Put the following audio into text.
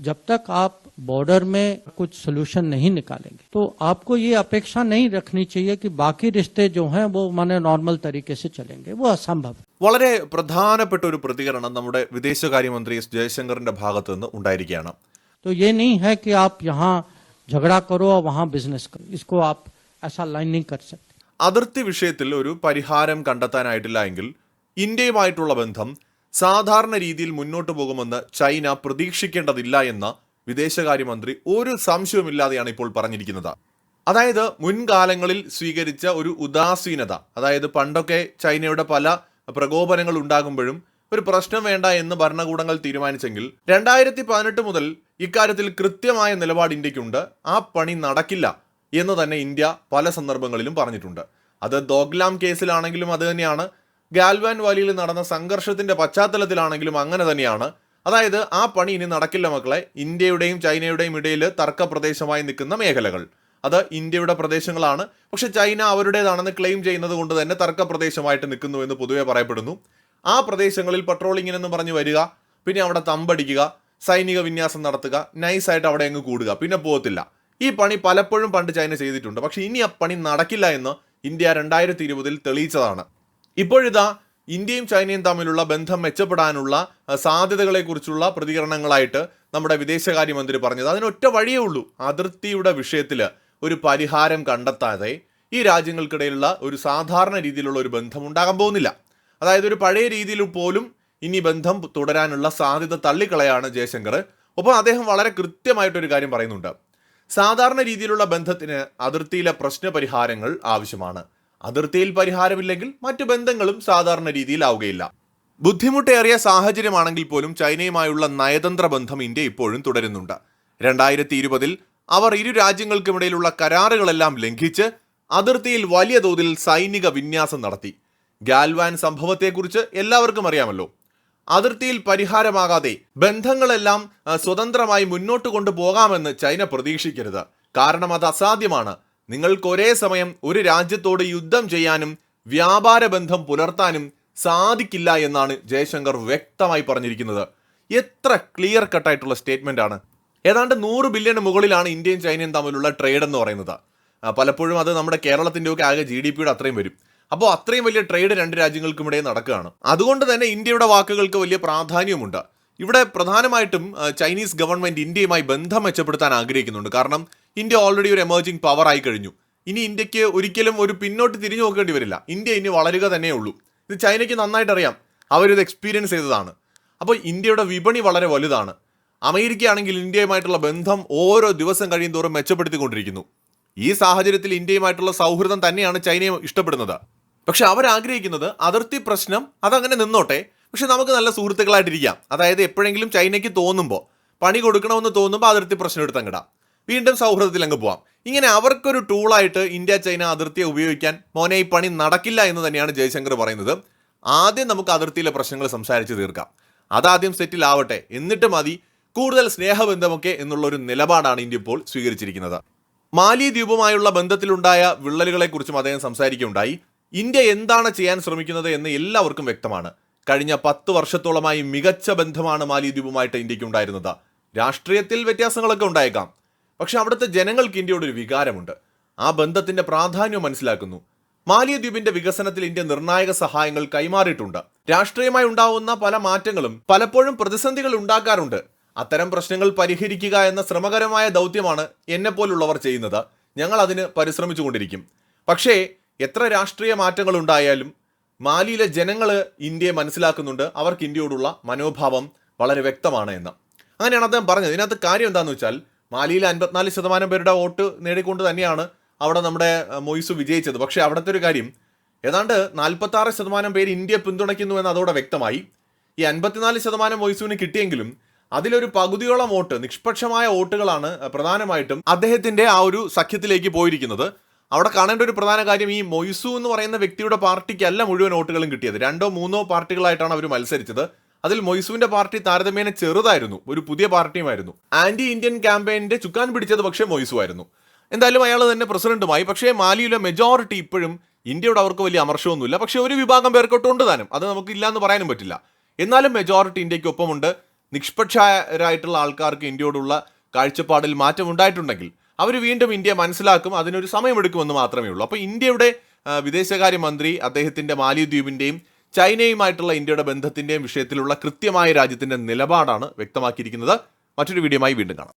जब तक आप बॉर्डर में कुछ सोल्यूशन नहीं निकालेंगे तो आपको ये अपेक्षा नहीं रखनी चाहिए कि बाकी रिश्ते जो हैं वो माने नॉर्मल तरीके से चलेंगे वो असंभव है വളരെ പ്രധാനപ്പെട്ട ഒരു പ്രതികരണം നമ്മുടെ വിദേശകാര്യമന്ത്രി എസ് ജയശങ്കറിന്റെ ഭാഗത്തു നിന്ന് ഉണ്ടായിരിക്കുകയാണ് तो ये नहीं है कि आप यहाँ झगड़ा करो और वहाँ बिजनेस करो इसको आप ऐसा लाइन नहीं कर सकते അതിർത്തി വിഷയത്തിൽ ഒരു പരിഹാരം കണ്ടെത്താനായിട്ടില്ല എങ്കിൽ ഇന്ത്യയുമായിട്ടുള്ള ബന്ധം സാധാരണ രീതിയിൽ മുന്നോട്ട് പോകുമെന്ന് ചൈന പ്രതീക്ഷിക്കേണ്ടതില്ല എന്ന വിദേശകാര്യമന്ത്രി ഒരു സംശയവുമില്ലാതെയാണ് ഇപ്പോൾ പറഞ്ഞിരിക്കുന്നത്. അതായത് മുൻകാലങ്ങളിൽ സ്വീകരിച്ച ഒരു ഉദാസീനത അതായത് പണ്ടൊക്കെ ചൈനയുടെ പല പ്രകോപനങ്ങൾ ഉണ്ടാകുമ്പോഴും ഒരു പ്രശ്നം വേണ്ട എന്ന് ഭരണകൂടങ്ങൾ തീരുമാനിച്ചെങ്കിൽ രണ്ടായിരത്തി പതിനെട്ട് മുതൽ ഇക്കാര്യത്തിൽ കൃത്യമായ നിലപാട് ഇന്ത്യക്കുണ്ട്. ആ പണി നടക്കില്ല എന്ന് തന്നെ ഇന്ത്യ പല സന്ദർഭങ്ങളിലും പറഞ്ഞിട്ടുണ്ട്. അത് ദോഗ്ലാം കേസിലാണെങ്കിലും അത് തന്നെയാണ്. ഗാൽവാൻ വാലിയിൽ നടന്ന സംഘർഷത്തിന്റെ പശ്ചാത്തലത്തിലാണെങ്കിലും അങ്ങനെ തന്നെയാണ്. അതായത് ആ പണി ഇനി നടക്കില്ല മക്കളെ. ഇന്ത്യയുടെയും ചൈനയുടെയും ഇടയിൽ തർക്ക പ്രദേശമായി നിൽക്കുന്ന മേഖലകൾ. അത് ഇന്ത്യയുടെ പ്രദേശങ്ങളാണ്. പക്ഷെ ചൈന അവരുടേതാണെന്ന് ക്ലെയിം ചെയ്യുന്നത് കൊണ്ട് തന്നെ തർക്ക പ്രദേശമായിട്ട് നിൽക്കുന്നു എന്ന് പൊതുവെ പറയപ്പെടുന്നു. ആ പ്രദേശങ്ങളിൽ പട്രോളിങ്ങിനെന്ന് പറഞ്ഞ് വരിക പിന്നെ അവിടെ തമ്പടിക്കുക സൈനിക വിന്യാസം നടത്തുക നൈസായിട്ട് അവിടെ അങ്ങ് കൂടുക പിന്നെ പോകത്തില്ല. ഈ പണി പലപ്പോഴും പണ്ട് ചൈന ചെയ്തിട്ടുണ്ട്. പക്ഷെ ഇനി ആ പണി നടക്കില്ല എന്ന് ഇന്ത്യ രണ്ടായിരത്തി ഇരുപതിൽ തെളിയിച്ചതാണ്. ഇപ്പോഴിതാ ഇന്ത്യയും ചൈനയും തമ്മിലുള്ള ബന്ധം മെച്ചപ്പെടാനുള്ള സാധ്യതകളെക്കുറിച്ചുള്ള പ്രതികരണങ്ങളായിട്ട് നമ്മുടെ വിദേശകാര്യമന്ത്രി പറഞ്ഞത്. അതിനൊറ്റ വഴിയേ ഉള്ളൂ. അതിർത്തിയുടെ വിഷയത്തിൽ ഒരു പരിഹാരം കണ്ടെത്താതെ ഈ രാജ്യങ്ങൾക്കിടയിലുള്ള ഒരു സാധാരണ രീതിയിലുള്ള ഒരു ബന്ധം ഉണ്ടാകാൻ പോകുന്നില്ല. അതായത് ഒരു പഴയ രീതിയിൽ പോലും ഇനി ബന്ധം തുടരാനുള്ള സാധ്യത തള്ളിക്കളയാണ് ജയശങ്കർ. ഒപ്പം അദ്ദേഹം വളരെ കൃത്യമായിട്ടൊരു കാര്യം പറയുന്നുണ്ട്. സാധാരണ രീതിയിലുള്ള ബന്ധത്തിന് അതിർത്തിയിലെ പ്രശ്ന പരിഹാരങ്ങൾ ആവശ്യമാണ്. അതിർത്തിയിൽ പരിഹാരമില്ലെങ്കിൽ മറ്റു ബന്ധങ്ങളും സാധാരണ രീതിയിലാവുകയില്ല. ബുദ്ധിമുട്ടേറിയ സാഹചര്യമാണെങ്കിൽ പോലും ചൈനയുമായുള്ള നയതന്ത്ര ബന്ധം ഇന്ത്യ ഇപ്പോഴും തുടരുന്നുണ്ട്. രണ്ടായിരത്തി ഇരുപതിൽ അവർ ഇരു രാജ്യങ്ങൾക്കുമിടയിലുള്ള കരാറുകളെല്ലാം ലംഘിച്ച് അതിർത്തിയിൽ വലിയ തോതിൽ സൈനിക വിന്യാസം നടത്തി. ഗാൽവാൻ സംഭവത്തെക്കുറിച്ച് എല്ലാവർക്കും അറിയാമല്ലോ. അതിർത്തിയിൽ പരിഹാരമാകാതെ ബന്ധങ്ങളെല്ലാം സ്വതന്ത്രമായി മുന്നോട്ട് കൊണ്ടുപോകാമെന്ന് ചൈന പ്രതീക്ഷിക്കരുത്. കാരണം അത് അസാധ്യമാണ്. നിങ്ങൾക്ക് ഒരേ സമയം ഒരു രാജ്യത്തോട് യുദ്ധം ചെയ്യാനും വ്യാപാര ബന്ധം പുലർത്താനും സാധിക്കില്ല എന്നാണ് ജയശങ്കർ വ്യക്തമായി പറഞ്ഞിരിക്കുന്നത്. എത്ര ക്ലിയർ കട്ടായിട്ടുള്ള സ്റ്റേറ്റ്മെന്റ് ആണ്. ഏതാണ്ട് നൂറ് ബില്യണ് മുകളിലാണ് ഇന്ത്യയും ചൈനയും തമ്മിലുള്ള ട്രേഡ് എന്ന് പറയുന്നത്. പലപ്പോഴും അത് നമ്മുടെ കേരളത്തിന്റെ ഒക്കെ ആകെ ജി ഡി പിയുടെ അത്രയും വരും. അപ്പോൾ അത്രയും വലിയ ട്രേഡ് രണ്ട് രാജ്യങ്ങൾക്കും ഇടയിൽ നടക്കുകയാണ്. അതുകൊണ്ട് തന്നെ ഇന്ത്യയുടെ വാക്കുകൾക്ക് വലിയ പ്രാധാന്യമുണ്ട് ഇവിടെ പ്രധാനമായിട്ടും ചൈനീസ് ഗവൺമെന്റ് ഇന്ത്യയുമായി ബന്ധം മെച്ചപ്പെടുത്താൻ ആഗ്രഹിക്കുന്നുണ്ട്. കാരണം ഇന്ത്യ ഓൾറെഡി ഒരു എമർജിംഗ് പവർ ആയി കഴിഞ്ഞു. ഇനി ഇന്ത്യയ്ക്ക് ഒരിക്കലും ഒരു പിന്നോട്ട് തിരിഞ്ഞു നോക്കേണ്ടി വരില്ല. ഇന്ത്യ ഇനി വളരുക തന്നെ ഉള്ളൂ. ഇത് ചൈനയ്ക്ക് നന്നായിട്ട് അറിയാം. അവരിത് എക്സ്പീരിയൻസ് ചെയ്തതാണ്. അപ്പോൾ ഇന്ത്യയുടെ വിപണി വളരെ വലുതാണ്. അമേരിക്കയാണെങ്കിൽ ഇന്ത്യയുമായിട്ടുള്ള ബന്ധം ഓരോ ദിവസം കഴിയും തോറും മെച്ചപ്പെടുത്തിക്കൊണ്ടിരിക്കുന്നു. ഈ സാഹചര്യത്തിൽ ഇന്ത്യയുമായിട്ടുള്ള സൗഹൃദം തന്നെയാണ് ചൈനയെ ഇഷ്ടപ്പെടുന്നത്. പക്ഷെ അവരാഗ്രഹിക്കുന്നത് അതിർത്തി പ്രശ്നം അതങ്ങനെ നിന്നോട്ടെ. പക്ഷെ നമുക്ക് നല്ല സുഹൃത്തുക്കളായിട്ടിരിക്കാം. അതായത് എപ്പോഴെങ്കിലും ചൈനയ്ക്ക് തോന്നുമ്പോൾ പണി കൊടുക്കണമെന്ന് തോന്നുമ്പോൾ അതിർത്തി പ്രശ്നം എടുത്തങ്ങിടാം വീണ്ടും സൗഹൃദത്തിൽ അങ്ങ് പോവാം. ഇങ്ങനെ അവർക്കൊരു ടൂളായിട്ട് ഇന്ത്യ ചൈന അതിർത്തിയെ ഉപയോഗിക്കാൻ മോനെ ഈ പണി നടക്കില്ല എന്ന് തന്നെയാണ് ജയശങ്കർ പറയുന്നത്. ആദ്യം നമുക്ക് അതിർത്തിയിലെ പ്രശ്നങ്ങൾ സംസാരിച്ച് തീർക്കാം. അതാദ്യം സെറ്റിൽ ആവട്ടെ. എന്നിട്ട് മതി. കൂടുതൽ സ്നേഹബന്ധമൊക്കെ എന്നുള്ള ഒരു നിലപാടാണ് ഇന്ത്യ ഇപ്പോൾ സ്വീകരിച്ചിരിക്കുന്നത്. മാലി ദ്വീപുമായുള്ള ബന്ധത്തിലുണ്ടായ വിള്ളലുകളെക്കുറിച്ചും അദ്ദേഹം സംസാരിക്കുകയുണ്ടായി. ഇന്ത്യ എന്താണ് ചെയ്യാൻ ശ്രമിക്കുന്നത് എന്ന് എല്ലാവർക്കും വ്യക്തമാണ്. കഴിഞ്ഞ പത്ത് വർഷത്തോളമായി മികച്ച ബന്ധമാണ് മാലി ദ്വീപുമായിട്ട് ഇന്ത്യയ്ക്ക് ഉണ്ടായിരുന്നത്. രാഷ്ട്രീയത്തിൽ വ്യത്യാസങ്ങളൊക്കെ ഉണ്ടായേക്കാം. പക്ഷെ അവിടുത്തെ ജനങ്ങൾക്ക് ഇന്ത്യയോട് ഒരു വികാരമുണ്ട്. ആ ബന്ധത്തിന്റെ പ്രാധാന്യം മനസ്സിലാക്കുന്നു. മാലിദ്വീപിന്റെ വികസനത്തിൽ ഇന്ത്യ നിർണായക സഹായങ്ങൾ കൈമാറിയിട്ടുണ്ട്. രാഷ്ട്രീയമായി ഉണ്ടാവുന്ന പല മാറ്റങ്ങളും പലപ്പോഴും പ്രതിസന്ധികൾ ഉണ്ടാക്കാറുണ്ട്. അത്തരം പ്രശ്നങ്ങൾ പരിഹരിക്കുക എന്ന ശ്രമകരമായ ദൗത്യമാണ് എന്നെപ്പോലുള്ളവർ ചെയ്യുന്നത്. ഞങ്ങൾ അതിന് പരിശ്രമിച്ചുകൊണ്ടിരിക്കും. പക്ഷേ എത്ര രാഷ്ട്രീയ മാറ്റങ്ങൾ ഉണ്ടായാലും മാലിയിലെ ജനങ്ങൾ ഇന്ത്യയെ മനസ്സിലാക്കുന്നുണ്ട്. അവർക്ക് ഇന്ത്യയോടുള്ള മനോഭാവം വളരെ വ്യക്തമാണ് എന്ന്. അങ്ങനെയാണ് അദ്ദേഹം പറഞ്ഞത്. ഇതിനകത്ത് കാര്യം എന്താണെന്ന് വെച്ചാൽ മാലിയിലെ അൻപത്തിനാല് ശതമാനം പേരുടെ വോട്ട് നേടിക്കൊണ്ട് തന്നെയാണ് അവിടെ നമ്മുടെ മൊയ്സു വിജയിച്ചത്. പക്ഷേ അവിടുത്തെ ഒരു കാര്യം ഏതാണ്ട് നാൽപ്പത്തി ആറ് ശതമാനം പേര് ഇന്ത്യ പിന്തുണയ്ക്കുന്നു എന്ന് അതോടെ വ്യക്തമായി. ഈ അൻപത്തിനാല് ശതമാനം മൊയ്സുവിന് കിട്ടിയെങ്കിലും അതിലൊരു പകുതിയോളം വോട്ട് നിഷ്പക്ഷമായ വോട്ടുകളാണ് പ്രധാനമായിട്ടും അദ്ദേഹത്തിന്റെ ആ ഒരു സഖ്യത്തിലേക്ക് പോയിരിക്കുന്നത്. അവിടെ കാണേണ്ട ഒരു പ്രധാന കാര്യം ഈ മൊയ്സു എന്ന് പറയുന്ന വ്യക്തിയുടെ പാർട്ടിക്കല്ല മുഴുവൻ വോട്ടുകളും കിട്ടിയത്. രണ്ടോ മൂന്നോ പാർട്ടികളായിട്ടാണ് അവർ മത്സരിച്ചത്. അതിൽ മൊയ്സുവിന്റെ പാർട്ടി താരതമ്യേന ചെറുതായിരുന്നു. ഒരു പുതിയ പാർട്ടിയുമായിരുന്നു. ആന്റി ഇന്ത്യൻ ക്യാമ്പയിന്റെ ചുക്കാൻ പിടിച്ചത് പക്ഷേ മൊയ്സു ആയിരുന്നു എന്തായാലും അയാൾ തന്നെ പ്രസിഡന്റുമായി. പക്ഷേ മാലിയിലെ മെജോറിറ്റി ഇപ്പോഴും ഇന്ത്യയോട് അവർക്ക് വലിയ അമർഷമൊന്നുമില്ല. പക്ഷേ ഒരു വിഭാഗം പേർക്കൊട്ടുണ്ട് താനും. അത് നമുക്ക് ഇല്ല എന്ന് പറയാനും പറ്റില്ല. എന്നാലും മെജോറിറ്റി ഇന്ത്യക്കൊപ്പമുണ്ട് നിഷ്പക്ഷരായിട്ടുള്ള ആൾക്കാർക്ക് ഇന്ത്യയോടുള്ള കാഴ്ചപ്പാടിൽ മാറ്റമുണ്ടായിട്ടുണ്ടെങ്കിൽ അവർ വീണ്ടും ഇന്ത്യ മനസ്സിലാക്കും അതിനൊരു സമയമെടുക്കുമെന്ന് മാത്രമേ ഉള്ളൂ. അപ്പോൾ ഇന്ത്യയുടെ വിദേശകാര്യമന്ത്രി അദ്ദേഹത്തിന്റെ മാലിദ്വീപിന്റെയും ചൈനയുമായിട്ടുള്ള ഇന്ത്യയുടെ ബന്ധത്തിന്റെയും വിഷയത്തിലുള്ള കൃത്യമായ രാജ്യത്തിന്റെ നിലപാടാണ് വ്യക്തമാക്കിയിരിക്കുന്നത്. മറ്റൊരു വീഡിയോയുമായി വീണ്ടും കാണാം.